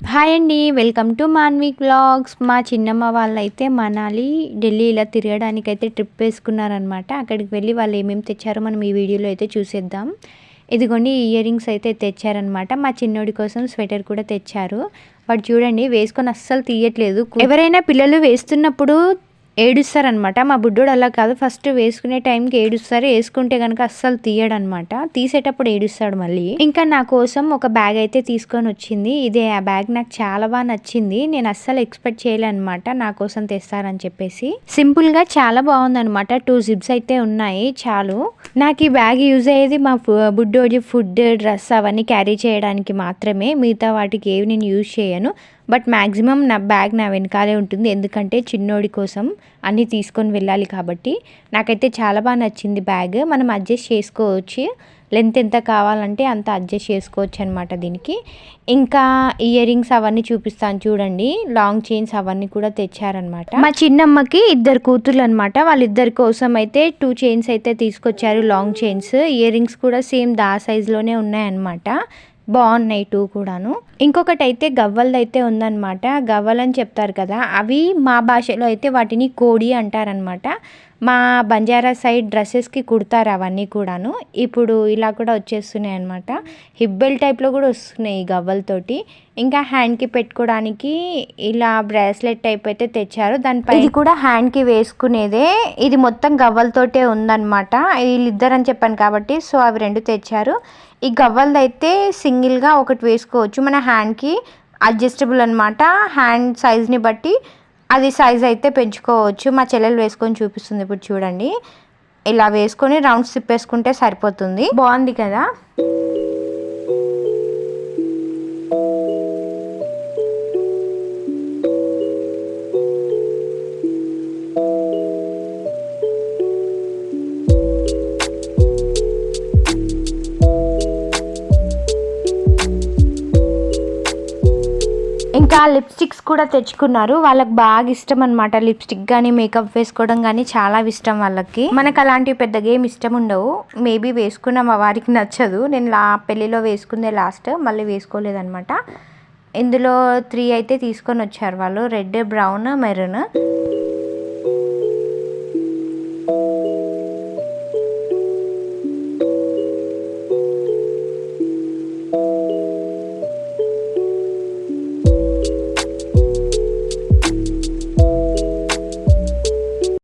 Hi అండి welcome to Manvik vlogs మా చిన్నమ్మ వాళ్ళైతే మనాలి ఢిల్లీ ఇలా తిరగడానికి అయితే ట్రిప్ వేసుకున్నారనమాట అక్కడికి వెళ్ళి వాళ్ళు ఏమేమి తెచ్చారో మనం ఈ వీడియోలో అయితే చూసేద్దాం. ఇదిగోండి ఇయర్ రింగ్స్ అయితే తెచ్చారనమాట మా చిన్నోడి కోసం స్వెటర్ కూడా తెచ్చారు. వాడు చూడండి వేసుకొని అస్సలు తీయట్లేదు. ఎవరైనా పిల్లలు వేస్తున్నప్పుడు ఏడుస్తారనమాట మా బుడ్డోడు అలా కాదు. ఫస్ట్ వేసుకునే టైంకి ఏడుస్తారు. వేసుకుంటే కనుక అస్సలు తీయడనమాట తీసేటప్పుడు ఏడుస్తాడు మళ్ళీ. ఇంకా నా కోసం ఒక బ్యాగ్ అయితే తీసుకొని వచ్చింది. ఇదే ఆ బ్యాగ్ నాకు చాలా బాగా నచ్చింది. నేను అస్సలు ఎక్స్పెక్ట్ చేయలేనమాట నా కోసం తెస్తారని చెప్పేసి. సింపుల్గా చాలా బాగుంది అనమాట టూ జిప్స్ అయితే ఉన్నాయి. చాలు. నాకు ఈ బ్యాగ్ యూజ్ అయ్యేది మా బుడ్డోడి ఫుడ్ డ్రెస్ అవన్నీ క్యారీ చేయడానికి మాత్రమే. మిగతా వాటికి ఏవి నేను యూజ్ చేయను. బట్ మ్యాక్సిమం నా బ్యాగ్ నా వెనకాలే ఉంటుంది. ఎందుకంటే చిన్నోడి కోసం అన్నీ తీసుకొని వెళ్ళాలి కాబట్టి. నాకైతే చాలా బాగా నచ్చింది బ్యాగ్. మనం అడ్జస్ట్ చేసుకోవచ్చు. లెంత్ ఎంత కావాలంటే అంత అడ్జస్ట్ చేసుకోవచ్చు అనమాట దీనికి. ఇంకా ఇయర్ రింగ్స్ అవన్నీ చూపిస్తాను చూడండి. లాంగ్ చైన్స్ అవన్నీ కూడా తెచ్చారనమాట మా చిన్నమ్మకి ఇద్దరు కూతుర్లు అనమాట వాళ్ళిద్దరి కోసం అయితే టూ చైన్స్ అయితే తీసుకొచ్చారు. Long chains. ఇయర్ రింగ్స్ కూడా సేమ్ దా సైజ్లోనే ఉన్నాయన్నమాట. బాగున్నాయి టూ కూడాను. ఇంకొకటి అయితే గవ్వలది అయితే ఉందన్నమాట. గవ్వలు అని చెప్తారు కదా అవి మా భాషలో అయితే వాటిని కోడి అంటారనమాట మా బంజారా సైడ్ డ్రెస్సెస్కి కుడతారు అవన్నీ కూడాను. ఇప్పుడు ఇలా కూడా వచ్చేస్తున్నాయి అనమాట హిబ్బెల్ టైప్లో కూడా వస్తున్నాయి ఈ గవ్వలతోటి ఇంకా హ్యాండ్కి పెట్టుకోవడానికి ఇలా బ్రాస్లెట్ టైప్ అయితే తెచ్చారు. దానిపై ఇది కూడా హ్యాండ్కి వేసుకునేదే. ఇది మొత్తం గవ్వలతోటే ఉందన్నమాట. వీళ్ళిద్దరు అని చెప్పాను కాబట్టి సో అవి రెండు తెచ్చారు. ఈ గవ్వలది అయితే సింగిల్గా ఒకటి వేసుకోవచ్చు. మన హ్యాండ్కి అడ్జస్టబుల్ అనమాట హ్యాండ్ సైజ్ని బట్టి అది సైజ్ అయితే పెంచుకోవచ్చు. మా చెల్లెలు వేసుకొని చూపిస్తుంది ఇప్పుడు చూడండి. ఇలా వేసుకొని రౌండ్స్ తిప్పేసుకుంటే సరిపోతుంది. బాగుంది కదా? ఇంకా లిప్స్టిక్స్ కూడా తెచ్చుకున్నారు. వాళ్ళకి బాగా ఇష్టం అనమాట లిప్స్టిక్ కానీ మేకప్ వేసుకోవడం కానీ చాలా ఇష్టం వాళ్ళకి. మనకు అలాంటివి పెద్దగా ఏమి ఇష్టం ఉండవు. మేబీ వేసుకున్న మా వారికి నచ్చదు. నేను లా పెళ్ళిలో వేసుకుందే లాస్ట్ మళ్ళీ వేసుకోలేదనమాట ఇందులో త్రీ అయితే తీసుకొని వచ్చారు వాళ్ళు. Red brown maroon.